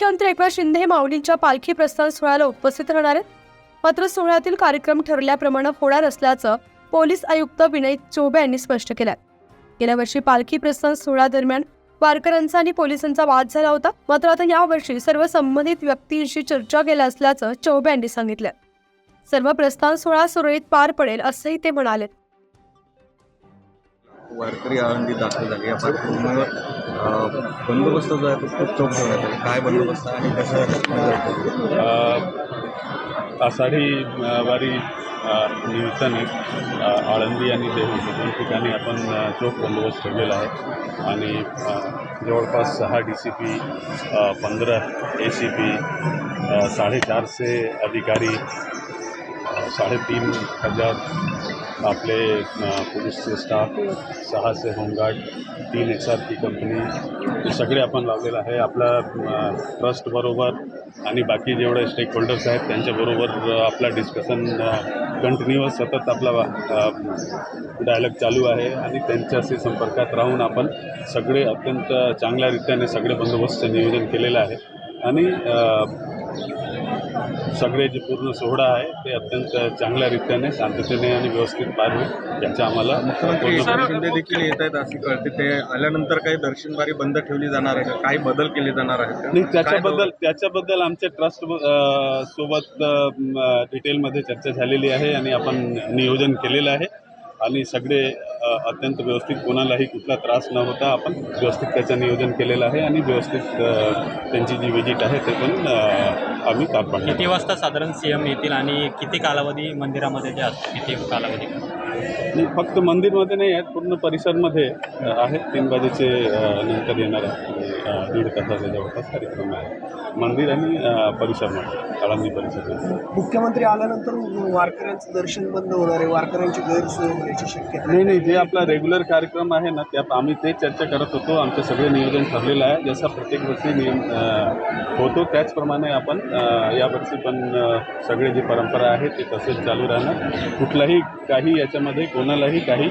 मुख्यमंत्री एकनाथ शिंदे हे माऊलींच्या पालखी प्रस्थान सोहळ्याला उपस्थित राहणार आहेत. मात्र सोहळ्यातील कार्यक्रम ठरल्याप्रमाणे होणार असल्याचं पोलीस आयुक्त विनय चोबे यांनी स्पष्ट केलं गेल्या वर्षी पालखी प्रस्थान सोहळ्यादरम्यान वारकऱ्यांचा आणि पोलिसांचा वाद झाला होता. मात्र आता यावर्षी सर्व संबंधित व्यक्तींशी चर्चा केल्या असल्याचं चौबे यांनी सांगितलं सर्व प्रस्थान सोहळा सुरळीत पार पडेल असंही ते म्हणाले. वारकरी आळंदी दाखल झाली. या पार्श्वभूमीवर बंदोबस्त जो आहे तो खूप चोख ठेवण्यात आला. काय बंदोबस्त आहे आणि कसं आषाढी वारी निमित्ताने आळंदी आणि देहू दोन ठिकाणी आपण चोख बंदोबस्त ठेवलेला आहे. आणि जवळपास सहा डी सी पी पंधरा ए सी पी साडेचारशे अधिकारी साडेतीन हजार आपले पोलीसचे स्टाफ सहाशे होमगार्ड तीन एस आर पी कंपनी हे सगळे आपण लावलेलं आहे. आपला ट्रस्टबरोबर आणि बाकी जेवढे स्टेक होल्डर्स आहेत त्यांच्याबरोबर आपला डिस्कशन कंटिन्युअस सतत आपला डायलॉग चालू आहे आणि त्यांच्याशी संपर्कात राहून आपण सगळे अत्यंत चांगल्या रीत्याने सगळे बंदोबस्तचं नियोजन केलेलं आहे. आणि सगळे जे पूर्ण सोहळा आहे ते अत्यंत चांगल्या रीत्याने शांततेने आणि व्यवस्थित पार होईल याचा आम्हाला मुख्यमंत्री पूर्ण- एकनाथ शिंदे देखील येत आहेत असे कळते. ते आल्यानंतर काही दर्शनबारी बंद ठेवली जाणार आहे का? काही बदल केले जाणार आहेत नाही त्याच्याबद्दल त्याच्याबद्दल आमच्या ट्रस्ट सोबत डिटेलमध्ये चर्चा झालेली आहे आणि आपण नियोजन केलेलं आहे. आणि सगळे अत्यंत व्यवस्थित कोणालाही कुठला त्रास न होता आपण व्यवस्थित त्याचं नियोजन केलेलं आहे आणि व्यवस्थित त्यांची जी विजिट आहे ते पण आम्ही पार पाडणार किती वाजता साधारण सी एम येतील आणि किती कालावधी मंदिरामध्ये जे असतो किती कालावधी? नाही, फक्त मंदिरमध्ये नाही आहेत पूर्ण परिसरमध्ये आहेत तीन वाजेचे अ, नंतर येणार आहे. दीड तासाचा जवळपास कार्यक्रम आहे. मंदिर आणि परिसरमध्ये आळंदी परिसरमध्ये मुख्यमंत्री आल्यानंतर वारकऱ्यांचं दर्शन बंद होणार आहे वारकऱ्यांची गैरसोय होण्याची शक्यता. नाही नाही जे आपला रेग्युलर कार्यक्रम आहे ना त्यात आम्ही ते चर्चा करत होतो. आमचं सगळे नियोजन ठरलेलं आहे. जसा प्रत्येक वर्षी नियम होतो त्याचप्रमाणे आपण यावर्षी पण सगळी जी परंपरा आहे ते तसेच चालू राहणार. कुठलाही काही याच्यामध्ये कोणालाही काही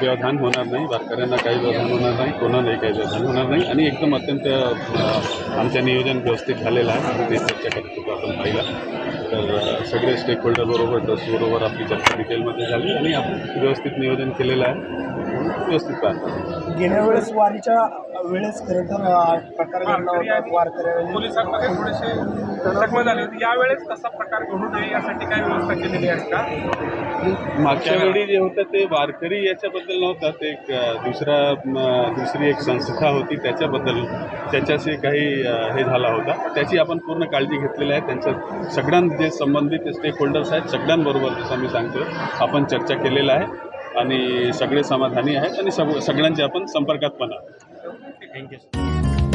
व्यवधान होणार नाही. वारकऱ्यांना काही व्यवधान होणार नाही. कोणालाही काही व्यवधान होणार नाही. आणि एकदम अत्यंत आमच्या आमचं नियोजन व्यवस्थित झालेलं आहे. ते चर्चा करतो आपण पाहिला तर सगळे स्टेक होल्डरबरोबर ट्रस्टबरोबर आपली चर्चा डिटेलमध्ये झाली. आणि आपण व्यवस्थित नियोजन केलेलं आहे. व्यवस्थित पाडू. गेल्या वेळेस वारीच्या वेळेस खरं तर हा प्रकार घडला होता वारकऱ्यांनी पोलिसांमध्ये थोडेसे जखमा झाले होते. यावेळेस तसा प्रकार घडू नये यासाठी काय व्यवस्था केलेली आहे का? मागच्या वेळी जे होतं ते वारकरी याच्याबद्दल नव्हतं. ते एक अ, दुसरा म, दुसरी एक संस्था होती त्याच्याबद्दल त्याच्याशी काही अ, हे झाला होता. त्याची आपण पूर्ण काळजी घेतलेली आहे. त्यांच्या सगळ्यां जे संबंधित स्टेक होल्डर्स आहेत. सगळ्यांबरोबर जसं मी सांगतो आपण चर्चा केलेलं आहे. आणि सगळे समाधानी आहेत आणि सग सगळ्यांच्या आपण संपर्कात पण आहोत. थँक्यू